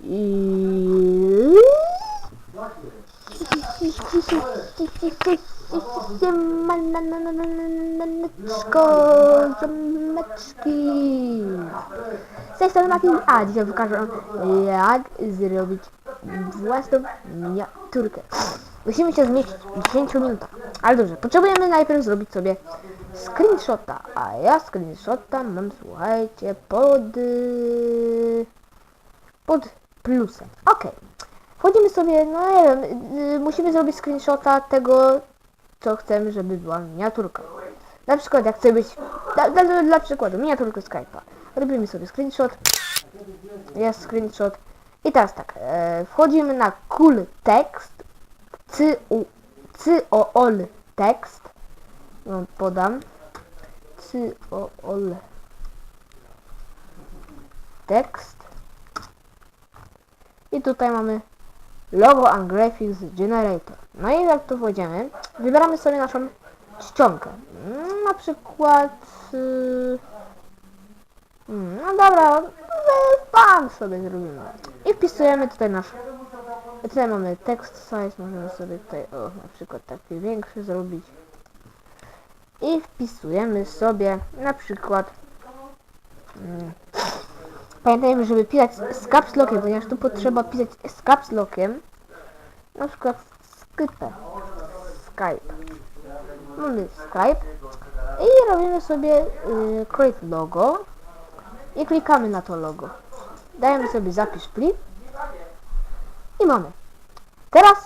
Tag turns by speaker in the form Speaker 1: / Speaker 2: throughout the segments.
Speaker 1: I... Siemaneczko, ziomeczki. Z tej strony Martin, a dzisiaj pokażę jak zrobić własną miniaturkę. Musimy się zmieścić w 10 minutach. Ale dobrze, potrzebujemy najpierw zrobić sobie screenshota. A ja screenshota mam, słuchajcie, pod... pod plusem. Ok. Wchodzimy sobie, no nie wiem, y, musimy zrobić screenshota tego, co chcemy, żeby była miniaturka. Na przykład jak chcę być, dla, dla, dla przykładu, miniaturkę Skype'a. Robimy sobie screenshot. Jest screenshot. I teraz tak, e, wchodzimy na cool text, cy, u, cy o ol text. No, podam. Cy o ol tekst. I tutaj mamy logo and graphics generator. No i jak tu wchodzimy, wybieramy sobie naszą czcionkę. Mm, Na przykład... Yy, mm, no dobra, pan sobie zrobimy. I wpisujemy tutaj nasz... Tutaj mamy text size, możemy sobie tutaj, o, na przykład taki większy zrobić. I wpisujemy sobie na przykład... Mm, Pamiętajmy, żeby pisać z caps lockiem, ponieważ tu potrzeba pisać z caps lockiem. Na przykład Skype. Skype. Mamy Skype. I robimy sobie y, create logo. I klikamy na to logo. Dajemy sobie zapisz plik. I mamy. Teraz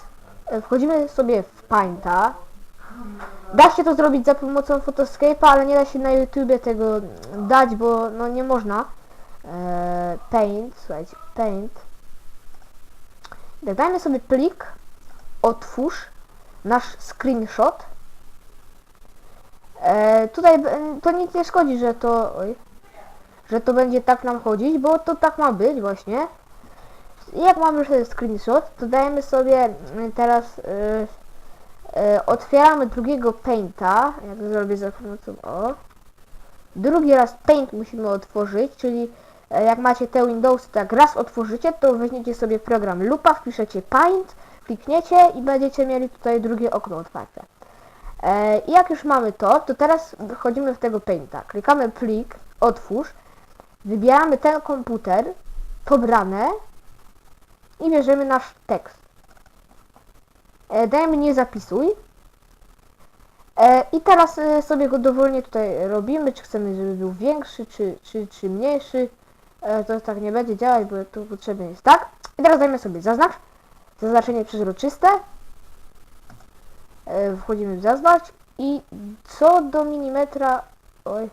Speaker 1: y, wchodzimy sobie w Painta. Da się to zrobić za pomocą Photoscape'a, ale nie da się na YouTubie tego dać, bo no nie można. E, paint, słuchajcie, paint. Dodajmy sobie plik, otwórz nasz screenshot. E, tutaj to nic nie szkodzi, że to, oj, że to będzie tak nam chodzić, bo to tak ma być właśnie. Jak mamy już ten screenshot, to dajemy sobie mm, teraz e, e, otwieramy drugiego painta, jak zrobię za pomocą o. Drugi raz paint musimy otworzyć, czyli jak macie te Windowsy, tak raz otworzycie, to weźmiecie sobie program lupa, wpiszecie paint, klikniecie i będziecie mieli tutaj drugie okno otwarte. E, I jak już mamy to, to teraz wchodzimy w tego painta. Klikamy plik, otwórz, wybieramy ten komputer, pobrane i bierzemy nasz tekst. E, dajemy nie zapisuj. E, I teraz e, sobie go dowolnie tutaj robimy, czy chcemy, żeby był większy, czy, czy, czy mniejszy. E, to tak nie będzie działać, bo to potrzebne jest tak. I teraz dajmy sobie zaznacz. Zaznaczenie przezroczyste. E, wchodzimy w zaznacz i co do milimetra, oj,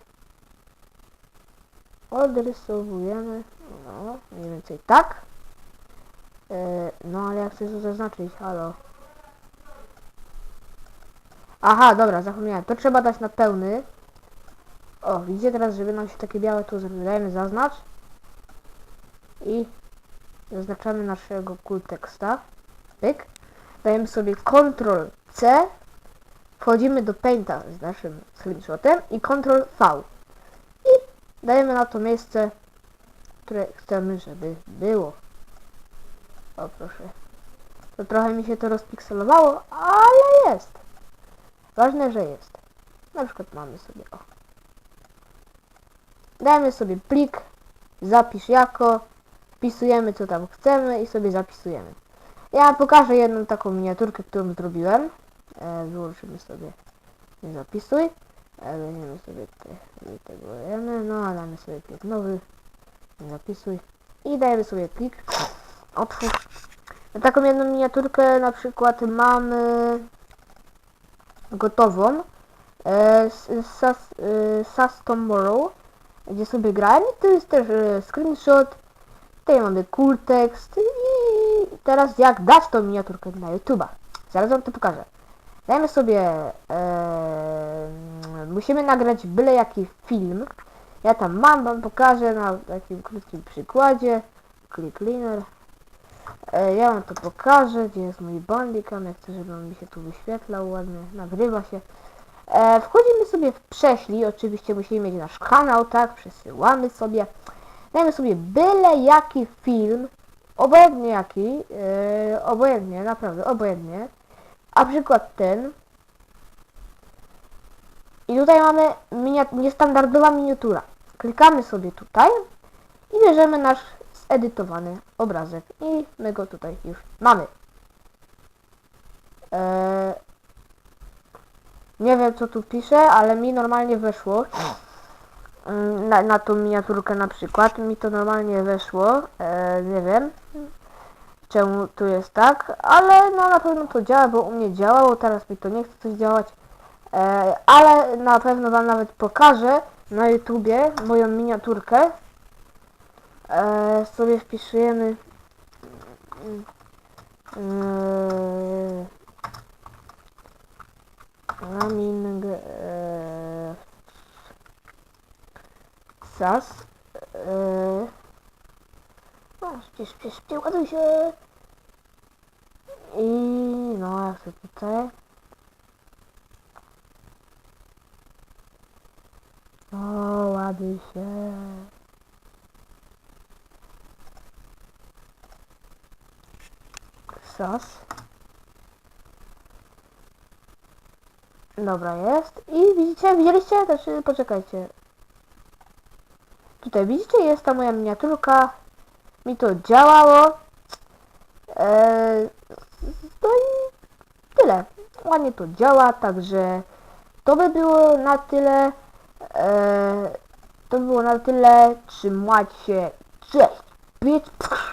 Speaker 1: odrysowujemy, no, mniej więcej tak. E, no ale jak chcę to zaznaczyć, halo. Aha, dobra, zapomniałem. To trzeba dać na pełny. O, widzicie teraz, żeby nam się takie białe tu zrobiło. Dajemy zaznacz. I zaznaczamy naszego cool teksta. Pyk. Dajemy sobie Ctrl C. Wchodzimy do Painta z naszym screenshotem i Ctrl V. I dajemy na to miejsce, które chcemy, żeby było. O, proszę. To trochę mi się to rozpikselowało, ale jest. Ważne, że jest. Na przykład mamy sobie o. Dajemy sobie plik, zapisz jako, wpisujemy co tam chcemy i sobie zapisujemy. Ja pokażę jedną taką miniaturkę, którą zrobiłem. E, wyłączymy sobie nie zapisuj. E, weźmiemy sobie te, wytegujemy, no a damy sobie plik nowy, nie zapisuj. I dajemy sobie plik, otwórz. Taką jedną miniaturkę na przykład mamy gotową e, z, Sas, e, Tomorrow, gdzie sobie grałem i to jest też e, screenshot. Tutaj mamy cool text i teraz jak dać tą miniaturkę na YouTube'a. Zaraz wam to pokażę. Dajmy sobie, e, musimy nagrać byle jaki film. Ja tam mam, wam pokażę na takim krótkim przykładzie. Click cleaner. E, ja wam to pokażę, gdzie jest mój bandicam, ja chcę, żeby on mi się tu wyświetlał ładnie, nagrywa się. E, wchodzimy sobie w prześlij, oczywiście musimy mieć nasz kanał, tak, przesyłamy sobie. Dajmy sobie byle jaki film obojętnie jaki, yy, obojętnie, naprawdę, obojętnie. A przykład ten. I tutaj mamy niestandardowa miniatura. Klikamy sobie tutaj i bierzemy nasz zedytowany obrazek i my go tutaj już mamy. Eee, nie wiem co tu pisze, ale mi normalnie weszło. Na, na tą miniaturkę na przykład. Mi to normalnie weszło. Eee, nie wiem czemu tu jest tak, ale no na pewno to działa, bo u mnie działało, teraz mi to nie chce coś działać. Eee, ale na pewno wam nawet pokażę na YouTubie moją miniaturkę. Eee, sobie wpisujemy eee, Raming eee, SAS eee, no, śpiesz, śpiesz, śpiesz, ładuj się i no jak sobie tutaj o ładuj się SAS Dobra, jest. I widzicie, widzieliście? Znaczy, poczekajcie. Tutaj widzicie, jest ta moja miniaturka. Mi to działało. Eee, no i tyle. Ładnie to działa, także to by było na tyle. Eee, to by było na tyle. Trzymajcie się. Cześć. Bitch.